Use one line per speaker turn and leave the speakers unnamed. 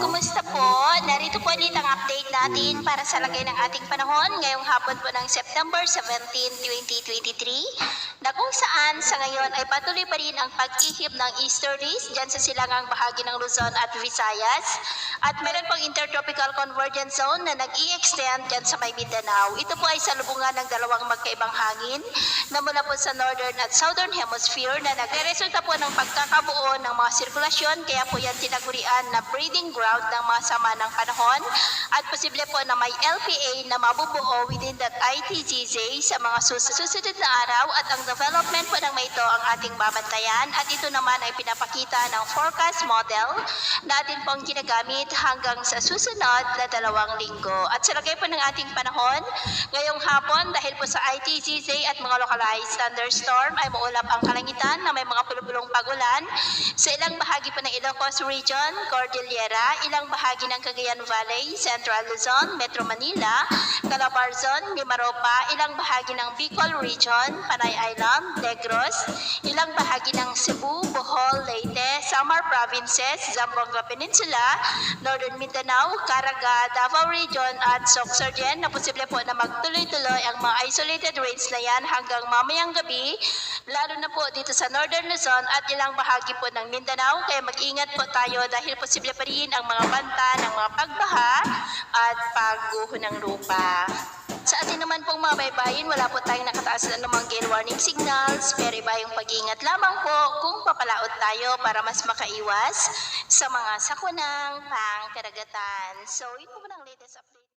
kumusta para sa lagay ng ating panahon ngayong hapon po ng September 17, 2023 na kung saan sa ngayon ay patuloy pa rin ang pag-ihip ng easterlies dyan sa silangang bahagi ng Luzon at Visayas at meron pong intertropical convergence zone na nag-i-extend dyan sa may Mindanao. Ito po ay sa lubungan ng dalawang magkaibang hangin na mula po sa northern at southern hemisphere na nagre-resulta po ng pagkakabuo ng mga sirkulasyon kaya po yan tinagurian na breeding ground ng mga sama ng panahon at posible po na may LPA na mabubuo within that ITGZ sa mga sus- susunod na araw at ang development po ng ito ang ating babantayan at ito naman ay pinapakita ng forecast model natin pong ginagamit hanggang sa susunod na dalawang linggo. At sa lagay po ng ating panahon, ngayong hapon dahil po sa ITGZ at mga localized thunderstorm ay maulap ang kalangitan na may mga pulubulong pagulan sa ilang bahagi po ng Ilocos Region, Cordillera, ilang bahagi ng Cagayan Valley, Central Luzon, Metro Manila, Calabarzon, Mimaropa, ilang bahagi ng Bicol Region, Panay Island, Negros, ilang bahagi ng Cebu, Bohol, Leyte, Samar Provinces, Zamboanga Peninsula, Northern Mindanao, Caraga, Davao Region at Soxargen na posible po na magtuloy-tuloy ang mga isolated rains na yan hanggang mamayang gabi, lalo na po dito sa Northern Luzon at ilang bahagi po ng Mindanao. Kaya mag-ingat po tayo dahil posible pa rin ang mga banta mga pagbaha at pagguho ng lupa. Sa atin naman pong mga baybayin, wala po tayong nakataas na namang gale warning signals, pero iba yung pag-iingat lamang po kung papalaot tayo para mas makaiwas sa mga sakunang pangkaragatan. So, yun po ang latest update.